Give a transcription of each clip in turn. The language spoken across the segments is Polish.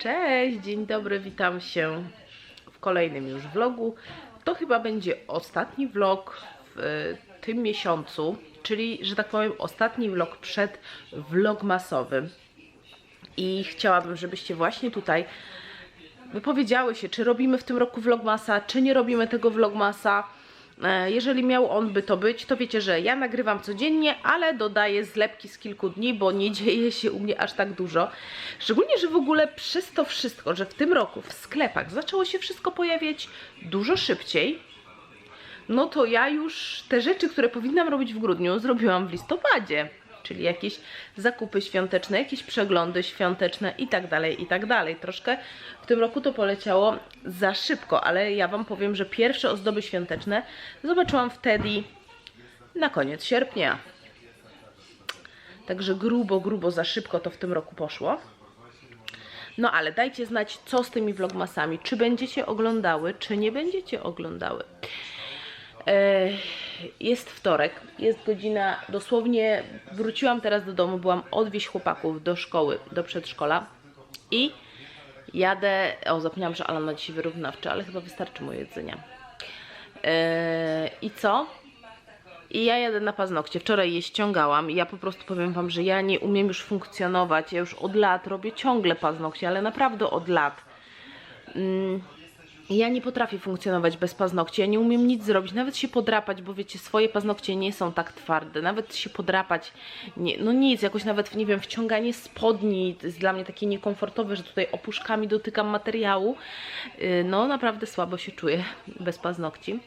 Cześć, dzień dobry, witam się w kolejnym już vlogu. To chyba będzie ostatni vlog w e, tym miesiącu, czyli, że tak powiem, ostatni vlog przed vlogmasowym. I chciałabym, żebyście właśnie tutaj wypowiedziały się, czy robimy w tym roku vlogmasa, czy nie robimy tego vlogmasa. E, Jeżeli miał on by to być, to wiecie, że ja nagrywam codziennie, ale dodaję zlepki z kilku dni, bo nie dzieje się u mnie aż tak dużo. Szczególnie, że w ogóle przez to wszystko, że w tym roku w sklepach zaczęło się wszystko pojawiać dużo szybciej, no to ja już te rzeczy, które powinnam robić w grudniu, zrobiłam w listopadzie. Czyli jakieś zakupy świąteczne, jakieś przeglądy świąteczne i tak dalej, i tak dalej. Troszkę w tym roku to poleciało za szybko, ale ja Wam powiem, że pierwsze ozdoby świąteczne zobaczyłam wtedy na koniec sierpnia. Także grubo, grubo za szybko to w tym roku poszło. No ale dajcie znać, co z tymi vlogmasami. Czy będziecie oglądały, czy nie będziecie oglądały. E, Jest wtorek, jest godzina, dosłownie wróciłam teraz do domu, byłam odwieźć chłopaków do szkoły, do przedszkola i jadę, o zapomniałam, że Alan ma dzisiaj wyrównawczy, ale chyba wystarczy mu jedzenia. E, I co? I ja jadę na paznokcie. Wczoraj je ściągałam i ja po prostu powiem Wam, że ja nie umiem już funkcjonować. Ja już od lat robię ciągle paznokcie, ale naprawdę od lat. Ja nie potrafię funkcjonować bez paznokci, ja nie umiem nic zrobić, nawet się podrapać, bo wiecie, swoje paznokcie nie są tak twarde, nawet się podrapać, nie, no nic, jakoś nawet, nie wiem, wciąganie spodni jest dla mnie takie niekomfortowe, że tutaj opuszkami dotykam materiału, Yy, no naprawdę słabo się czuję bez paznokci.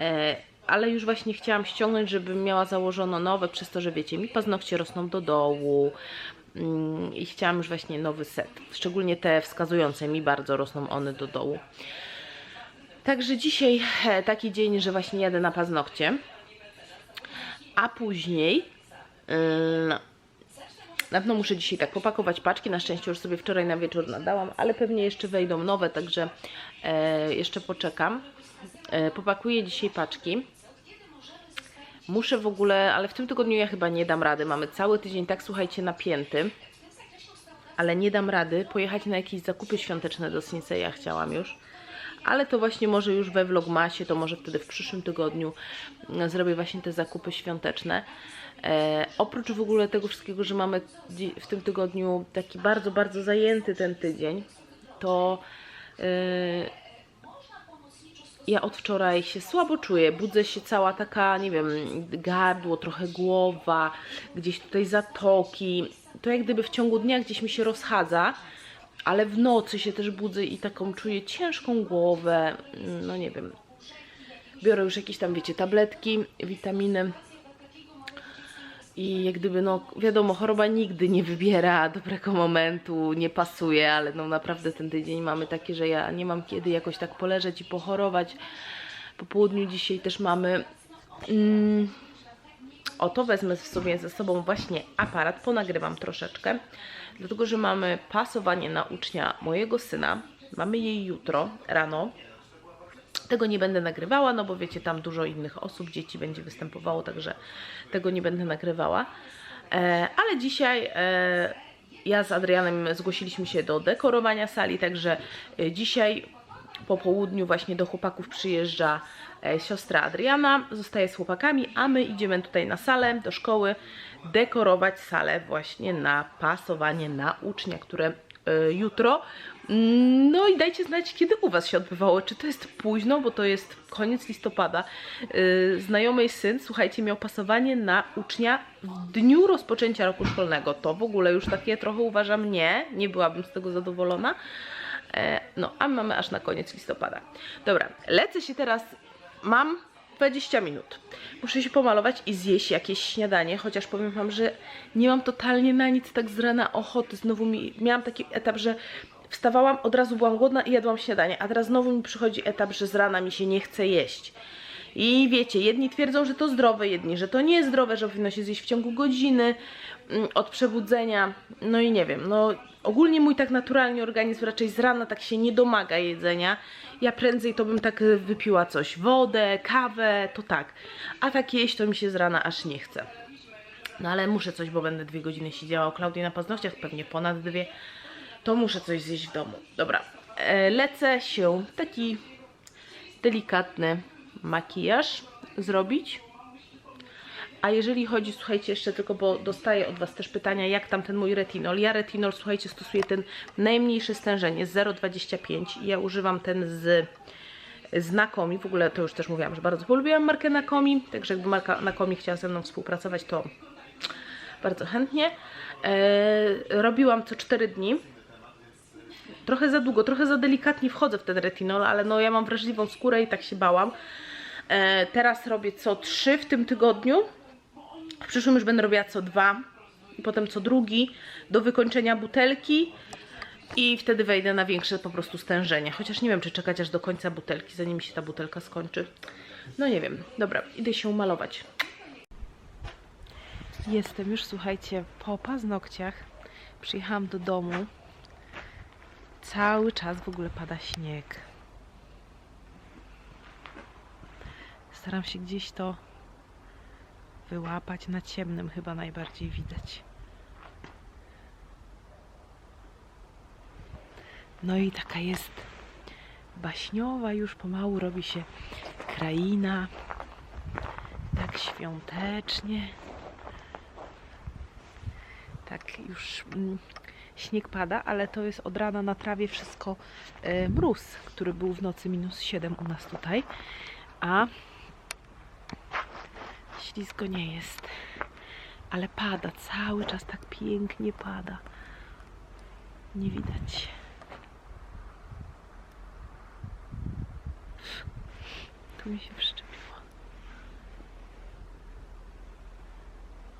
E, ale już właśnie chciałam ściągnąć, żebym miała założono nowe, przez to, że wiecie, mi paznokcie rosną do dołu, i chciałam już właśnie nowy set. Szczególnie te wskazujące mi bardzo rosną one do dołu. Także dzisiaj e, taki dzień, że właśnie jadę na paznokcie. A później mm, na pewno muszę dzisiaj tak popakować paczki. Na szczęście już sobie wczoraj na wieczór nadałam, ale pewnie jeszcze wejdą nowe, także e, jeszcze poczekam. E, popakuję dzisiaj paczki. Muszę w ogóle, ale w tym tygodniu ja chyba nie dam rady. Mamy cały tydzień, tak słuchajcie, napięty. Ale nie dam rady pojechać na jakieś zakupy świąteczne do ja chciałam już. Ale to właśnie może już we vlogmasie, to może wtedy w przyszłym tygodniu mm, zrobię właśnie te zakupy świąteczne. E, oprócz w ogóle tego wszystkiego, że mamy w tym tygodniu taki bardzo, bardzo zajęty ten tydzień, to e, ja od wczoraj się słabo czuję. Budzę się cała taka, nie wiem, gardło, trochę głowa, gdzieś tutaj zatoki. To jak gdyby w ciągu dnia gdzieś mi się rozchadza, ale w nocy się też budzę i taką czuję ciężką głowę. No nie wiem. Biorę już jakieś tam, wiecie, tabletki, witaminy. I jak gdyby, no wiadomo, choroba nigdy nie wybiera dobrego momentu, nie pasuje, ale no naprawdę ten tydzień mamy taki, że ja nie mam kiedy jakoś tak poleżeć i pochorować. Po południu dzisiaj też mamy. Mm, oto wezmę w sobie ze sobą właśnie aparat, ponagrywam troszeczkę, dlatego że mamy pasowanie na ucznia mojego syna. Mamy jej jutro rano, tego nie będę nagrywała, no bo wiecie, tam dużo innych osób, dzieci będzie występowało, także tego nie będę nagrywała. E, ale dzisiaj e, ja z Adrianem zgłosiliśmy się do dekorowania sali, także e, dzisiaj po południu właśnie do chłopaków przyjeżdża e, siostra Adriana, zostaje z chłopakami, a my idziemy tutaj na salę, do szkoły, dekorować salę właśnie na pasowanie na ucznia, które jutro. Mm, No i dajcie znać, kiedy u Was się odbywało. Czy to jest późno, bo to jest koniec listopada. Yy, Znajomej syn, słuchajcie, miał pasowanie na ucznia w dniu rozpoczęcia roku szkolnego. To w ogóle już takie trochę uważam nie, nie byłabym z tego zadowolona. E, No, a mamy aż na koniec listopada. Dobra, lecę się teraz. Mam 20 minut. Muszę się pomalować i zjeść jakieś śniadanie, chociaż powiem Wam, że nie mam totalnie na nic tak z rana ochoty. Znowu mi, miałam taki etap, że wstawałam, od razu byłam głodna i jadłam śniadanie, a teraz znowu mi przychodzi etap, że z rana mi się nie chce jeść. I wiecie, jedni twierdzą, że to zdrowe, jedni, że to nie jest zdrowe, że powinno się zjeść w ciągu godziny mm, od przebudzenia. No i nie wiem, no ogólnie mój tak naturalnie organizm raczej z rana tak się nie domaga jedzenia. Ja prędzej to bym tak y, wypiła coś, wodę, kawę, to tak. A tak jeść to mi się z rana aż nie chce. No ale muszę coś, bo będę dwie godziny siedziała u Klaudii na paznokciach, pewnie ponad dwie. to muszę coś zjeść w domu. Dobra, e, lecę się taki delikatny makijaż zrobić. A jeżeli chodzi, słuchajcie, jeszcze tylko, bo dostaję od Was też pytania, jak tam ten mój retinol. Ja retinol, słuchajcie, stosuję ten najmniejsze stężenie, 0,25 i ja używam ten z Nakomi, w ogóle to już też mówiłam, że bardzo polubiłam markę Nakomi, także jakby marka Nakomi chciała ze mną współpracować, to bardzo chętnie. E, robiłam co 4 dni. Trochę za długo, trochę za delikatnie wchodzę w ten retinol, ale no ja mam wrażliwą skórę i tak się bałam. E, teraz robię co 3 w tym tygodniu. W przyszłym już będę robiła co 2 i potem co drugi do wykończenia butelki i wtedy wejdę na większe po prostu stężenie. Chociaż nie wiem, czy czekać aż do końca butelki, zanim się ta butelka skończy. No nie wiem. Dobra, idę się umalować. Jestem już, słuchajcie, po paznokciach. Przyjechałam do domu. Cały czas w ogóle pada śnieg. Staram się gdzieś to wyłapać na ciemnym, chyba najbardziej widać. No i taka jest baśniowa, już pomału robi się kraina. Tak świątecznie. Tak już mm, śnieg pada, ale to jest od rana na trawie wszystko e, mróz, który był w nocy minus 7 u nas tutaj. A ślisko nie jest. Ale pada, cały czas tak pięknie pada. Nie widać. Tu mi się wszczepiło.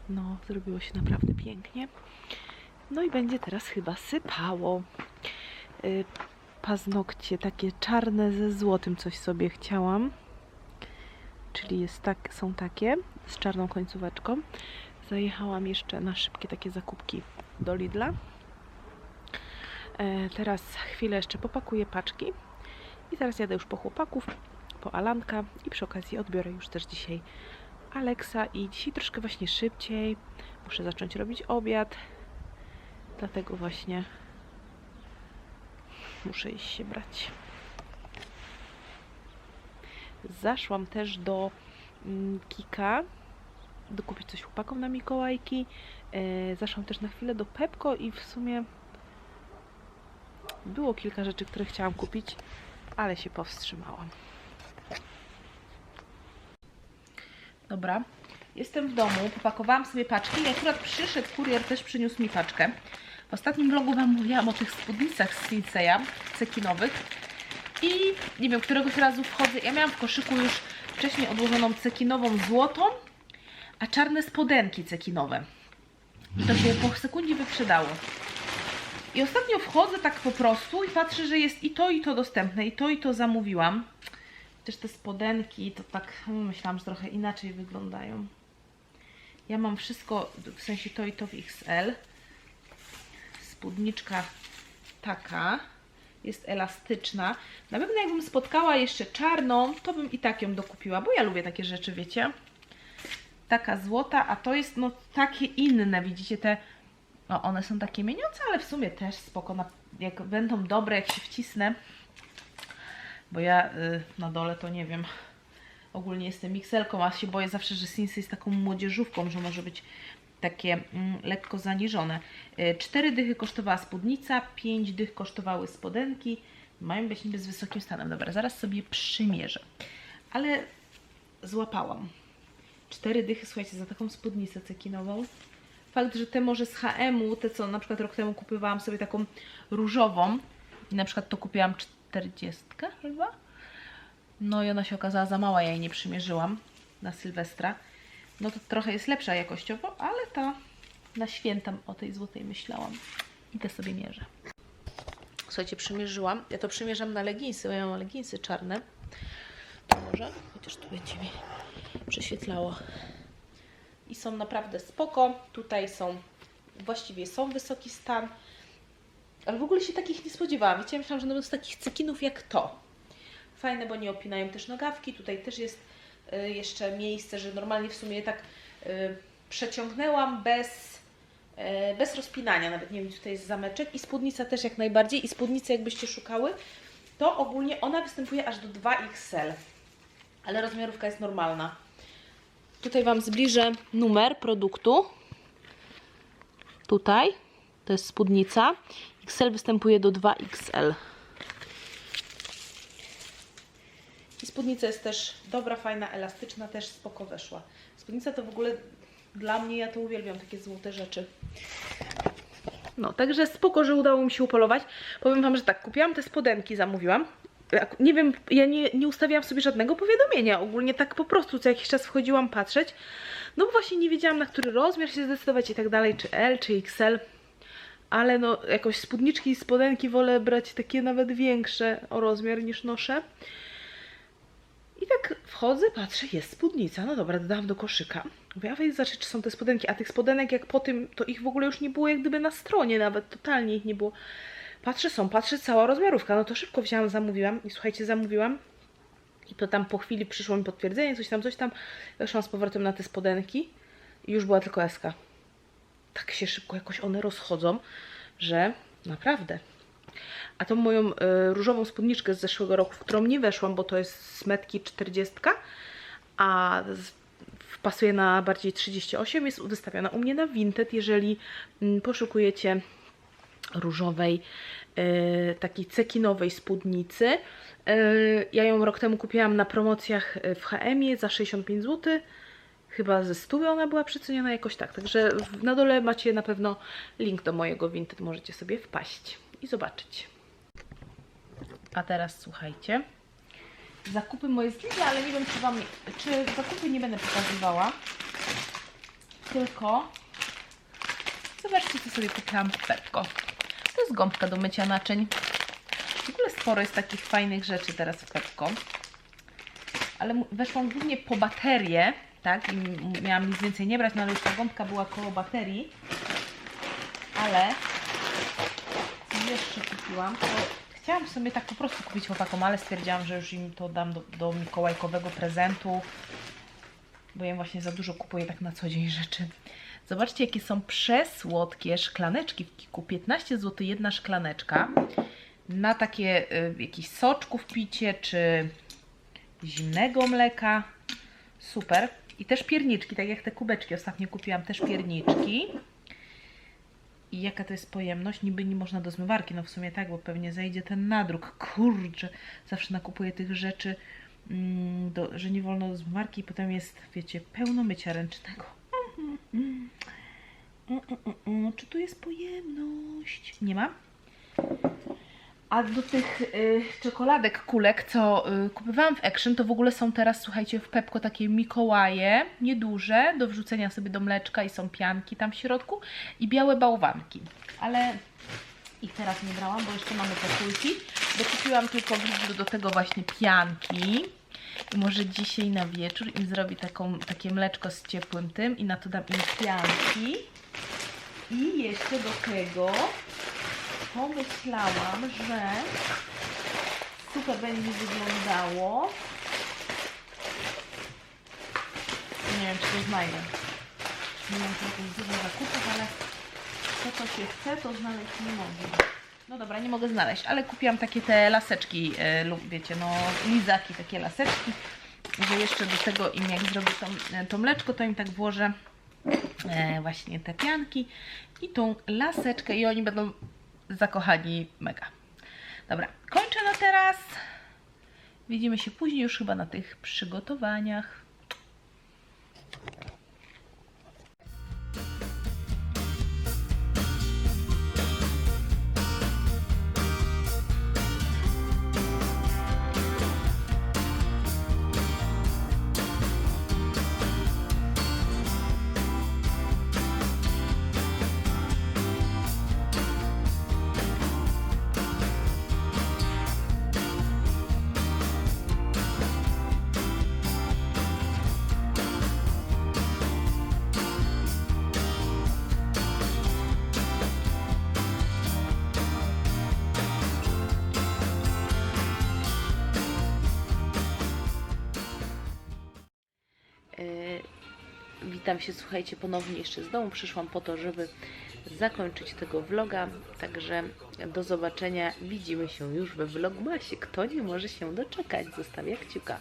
No, zrobiło się naprawdę pięknie. No i będzie teraz chyba sypało. Y, paznokcie takie czarne ze złotym coś sobie chciałam. Czyli jest tak, są takie z czarną końcóweczką. Zajechałam jeszcze na szybkie takie zakupki do Lidla. E, teraz chwilę jeszcze popakuję paczki i teraz jadę już po chłopaków, po Alanka i przy okazji odbiorę już też dzisiaj Aleksa i dzisiaj troszkę właśnie szybciej. Muszę zacząć robić obiad. Dlatego właśnie muszę iść się brać. Zaszłam też do mm, Kika dokupić coś chłopakom na Mikołajki. E, zaszłam też na chwilę do Pepko i w sumie było kilka rzeczy, które chciałam kupić, ale się powstrzymałam. Dobra, jestem w domu, popakowałam sobie paczki i akurat przyszedł kurier, też przyniósł mi paczkę. W ostatnim vlogu Wam mówiłam o tych spódnicach z Sinseya, cekinowych. I nie wiem, któregoś razu wchodzę, ja miałam w koszyku już wcześniej odłożoną cekinową złotą, a czarne spodenki cekinowe. I to się po sekundzie wyprzedało. I ostatnio wchodzę tak po prostu i patrzę, że jest i to, i to dostępne, i to, i to zamówiłam. Też te spodenki, to tak hmm, myślałam, że trochę inaczej wyglądają. Ja mam wszystko, w sensie to i to w XL. Spódniczka taka, jest elastyczna. Na pewno jakbym spotkała jeszcze czarną, to bym i tak ją dokupiła, bo ja lubię takie rzeczy, wiecie. Taka złota, a to jest no takie inne, widzicie te no one są takie mieniące, ale w sumie też spoko, na, jak będą dobre, jak się wcisnę, bo ja y, na dole to nie wiem, ogólnie jestem mikselką, a się boję zawsze, że Sinsy jest taką młodzieżówką, że może być takie mm, lekko zaniżone. Y, cztery dychy kosztowała spódnica, pięć dych kosztowały spodenki, mają być niby z wysokim stanem. Dobra, zaraz sobie przymierzę, ale złapałam. Cztery dychy, słuchajcie, za taką spódnicę cekinową fakt, że te może z HM-u, te co na przykład rok temu kupowałam sobie taką różową i na przykład to kupiłam 40 chyba. No i ona się okazała za mała, ja jej nie przymierzyłam na Sylwestra. No to trochę jest lepsza jakościowo, ale ta na święta o tej złotej myślałam. I te sobie mierzę. Słuchajcie, przymierzyłam. Ja to przymierzam na leginsy, bo ja mam leginsy czarne. To może, chociaż tu będzie mi prześwietlało i są naprawdę spoko. Tutaj są, właściwie są wysoki stan, ale w ogóle się takich nie spodziewałam. Wiecie, myślałam, że będą z takich cekinów jak to. Fajne, bo nie opinają też nogawki. Tutaj też jest jeszcze miejsce, że normalnie w sumie tak y, przeciągnęłam bez E, bez rozpinania, nawet nie wiem, tutaj jest zameczek. I spódnica też jak najbardziej. I spódnicę jakbyście szukały, to ogólnie ona występuje aż do 2XL. Ale rozmiarówka jest normalna. Tutaj Wam zbliżę numer produktu. Tutaj. To jest spódnica. XL występuje do 2XL. I spódnica jest też dobra, fajna, elastyczna, też spoko weszła. Spódnica to w ogóle dla mnie, ja to uwielbiam, takie złote rzeczy. No, także spoko, że udało mi się upolować. Powiem Wam, że tak, kupiłam te spodenki, zamówiłam. Nie wiem, ja nie, nie ustawiałam sobie żadnego powiadomienia. Ogólnie tak po prostu co jakiś czas wchodziłam patrzeć. No bo właśnie nie wiedziałam na który rozmiar się zdecydować i tak dalej, czy L, czy XL. Ale no, jakoś spódniczki i spodenki wolę brać takie nawet większe o rozmiar niż noszę. I tak wchodzę, patrzę, jest spódnica. No dobra, dodałam do koszyka. Mówię, a weź zobaczyć, czy są te spodenki. A tych spodenek jak po tym, to ich w ogóle już nie było jak gdyby na stronie nawet. Totalnie ich nie było. Patrzę, są, patrzę, cała rozmiarówka. No to szybko wzięłam, zamówiłam. I słuchajcie, zamówiłam. I to tam po chwili przyszło mi potwierdzenie, coś tam, coś tam. Weszłam z powrotem na te spodenki. I już była tylko eska. Tak się szybko jakoś one rozchodzą, że naprawdę. A tą moją e, różową spódniczkę z zeszłego roku, w którą nie weszłam, bo to jest z metki 40, a pasuje na bardziej 38, jest wystawiona u mnie na Vinted, jeżeli mm, poszukujecie różowej, e, takiej cekinowej spódnicy. E, ja ją rok temu kupiłam na promocjach w HM za 65 zł. Chyba ze 100 ona była przeceniona jakoś tak. Także na dole macie na pewno link do mojego Vinted. Możecie sobie wpaść i zobaczyć. A teraz słuchajcie. Zakupy moje z Lidla, ale nie wiem czy wam, czy zakupy nie będę pokazywała. Tylko zobaczcie co sobie kupiłam w Pepko. To jest gąbka do mycia naczyń. W ogóle sporo jest takich fajnych rzeczy teraz w Pepko. Ale weszłam głównie po baterię, tak? I miałam nic więcej nie brać, no ale już ta gąbka była koło baterii. Ale jeszcze kupiłam, to chciałam sobie tak po prostu kupić chłopakom, ale stwierdziłam, że już im to dam do, do mikołajkowego prezentu, bo ja właśnie za dużo kupuję tak na co dzień rzeczy. Zobaczcie, jakie są przesłodkie szklaneczki w Kiku. 15 zł jedna szklaneczka. Na takie y, jakichś soczków picie, czy zimnego mleka. Super. I też pierniczki, tak jak te kubeczki. Ostatnio kupiłam też pierniczki. I jaka to jest pojemność? Niby nie można do zmywarki, no w sumie tak, bo pewnie zejdzie ten nadruk. Kurczę, zawsze nakupuję tych rzeczy, mm, do, że nie wolno do zmywarki i potem jest, wiecie, pełno mycia ręcznego. Mm, mm, mm, mm, mm. Czy tu jest pojemność? Nie ma? A do tych y, czekoladek, kulek, co y, kupowałam w Action, to w ogóle są teraz, słuchajcie, w Pepko takie Mikołaje, nieduże, do wrzucenia sobie do mleczka i są pianki tam w środku i białe bałwanki. Ale ich teraz nie brałam, bo jeszcze mamy te kulki, bo kupiłam tylko w do tego właśnie pianki. I może dzisiaj na wieczór im zrobię taką, takie mleczko z ciepłym tym i na to dam im pianki. I jeszcze do tego pomyślałam, że super będzie wyglądało. Nie wiem, czy to znajdę. Nie wiem, czy jest dużo zakupów, ale to, co się chce, to znaleźć nie mogę. No dobra, nie mogę znaleźć, ale kupiłam takie te laseczki, e, lub wiecie, no lizaki, takie laseczki, że jeszcze do tego im jak zrobię to, to mleczko, to im tak włożę e, właśnie te pianki i tą laseczkę i oni będą zakochani mega. Dobra, kończę na teraz. Widzimy się później już chyba na tych przygotowaniach. Witam się, słuchajcie, ponownie jeszcze z domu. Przyszłam po to, żeby zakończyć tego vloga. Także do zobaczenia. Widzimy się już we vlogmasie. Kto nie może się doczekać, zostawia kciuka.